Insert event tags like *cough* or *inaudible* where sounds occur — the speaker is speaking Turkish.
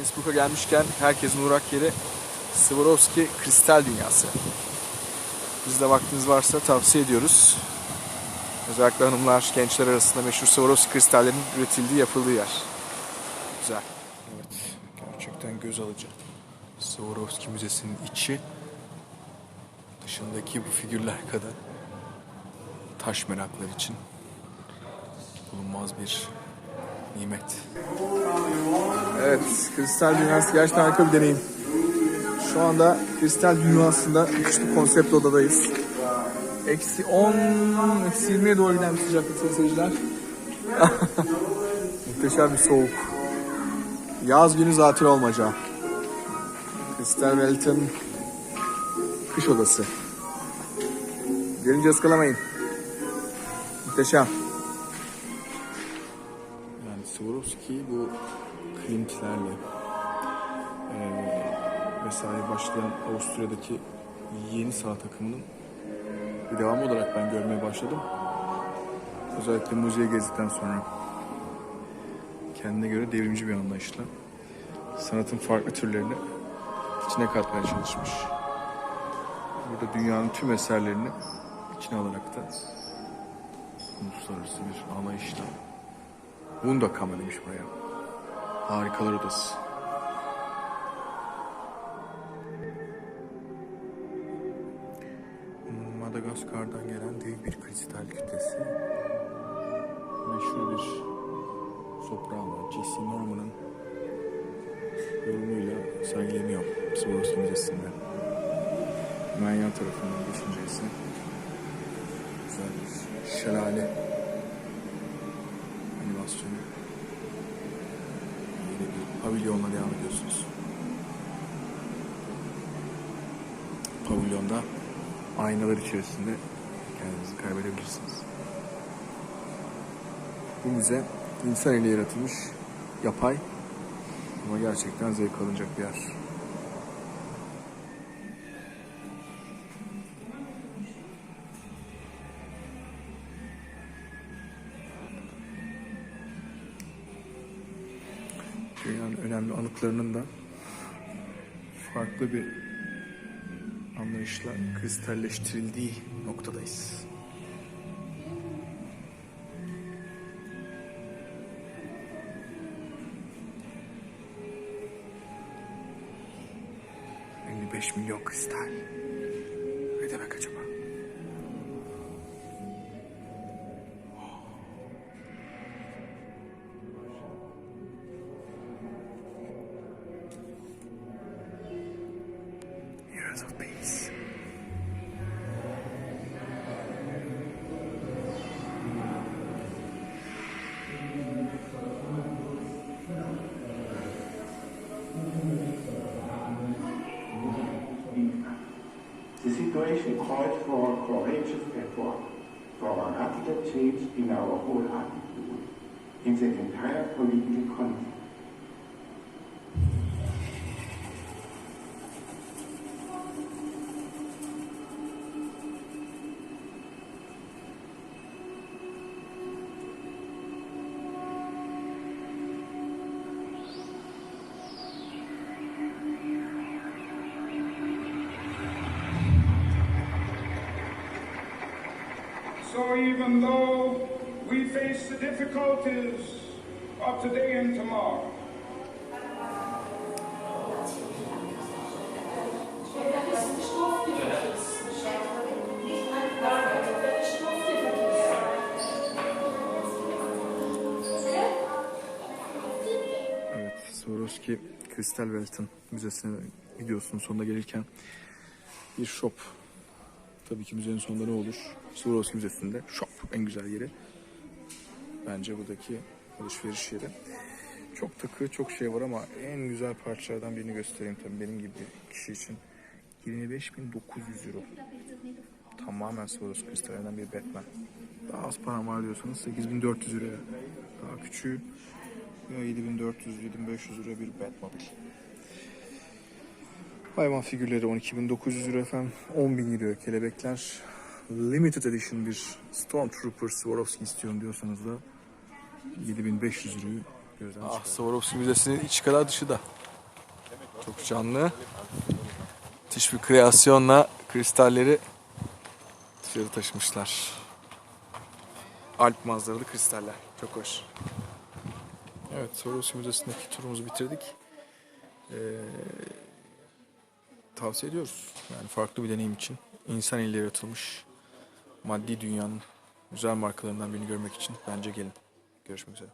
Innsbruck'a gelmişken herkesin uğrak yeri Swarovski Kristal Dünyası. Biz de vaktiniz varsa tavsiye ediyoruz. Özellikle hanımlar, gençler arasında meşhur Swarovski kristallerin üretildiği, yapıldığı yer. Güzel. Evet, gerçekten göz alıcı. Swarovski Müzesi'nin içi dışındaki bu figürler kadar taş meraklar için bulunmaz bir nimet. Evet, kristal dünyası gerçekten harika bir deneyim. Şu anda kristal dünyasında müthiş konsept odadayız. Eksi 10, eksi 20'ye doğru giden bir sıcaklık seyirciler. *laughs* Muhteşem bir soğuk. Yaz günü zatürre olmaca. Kristal Welt'in kış odası. Gelince ıskalamayın. Muhteşem. Yani Swarovski bu Klimtlerle eee vesaire başlayan Avusturya'daki yeni saat akımının bir devamı olarak ben görmeye başladım. Özellikle müziğe gezdikten sonra kendine göre devrimci bir anlayışla sanatın farklı türlerini içine katmaya çalışmış. Burada dünyanın tüm eserlerini içine alarak da uluslararası bir anlayışla Wunderkammer demiş buraya. Harikalar odası. Madagaskar'dan gelen dev bir kristal kütlesi. Meşhur bir soprano Jesse Norman'ın yorumuyla sergileniyor Swarovski Müzesi'nde. Hemen yan tarafından ise güzel bir şelale animasyonu. Pavilyonla devam ediyorsunuz. Pavilyonda aynalar içerisinde kendinizi kaybedebilirsiniz. Bu müze insan eliyle yaratılmış yapay ama gerçekten zevk alınacak bir yer. Dünyanın önemli anıtlarının da farklı bir anlayışla kristalleştirildiği noktadayız. ...55 milyon kristal. Ne demek acaba? Years of peace. The situation called for courageous effort, for radical change in our whole attitude, in the entire political context. So even though we face the difficulties of today and tomorrow, Kristal Welt'in müzesine gidiyorsunuz sonunda gelirken bir shop. Tabii ki müzenin sonunda ne olur? Swarovski Müzesi'nde shop en güzel yeri. Bence buradaki alışveriş yeri. Çok takı, çok şey var ama en güzel parçalardan birini göstereyim tabii benim gibi bir kişi için. 25.900 euro. Tamamen Swarovski kristallerinden bir Batman. Daha az param var diyorsanız 8400 euroya. Daha küçüğü 7400-7500 lira bir Batmobile. Hayvan figürleri 12.900 lira efendim. 10.000 lira kelebekler. Limited edition bir Stormtrooper Swarovski istiyorum diyorsanız da 7500 lirayı gözden Ah Swarovski Müzesi'nin içi kadar dışı da. Çok canlı. Müthiş bir kreasyonla kristalleri dışarı taşımışlar. Alp manzaralı kristaller. Çok hoş. Evet, Swarovski Müzesi'ndeki turumuzu bitirdik. Ee, tavsiye ediyoruz. Yani farklı bir deneyim için. İnsan eliyle yaratılmış maddi dünyanın güzel markalarından birini görmek için bence gelin. Görüşmek üzere.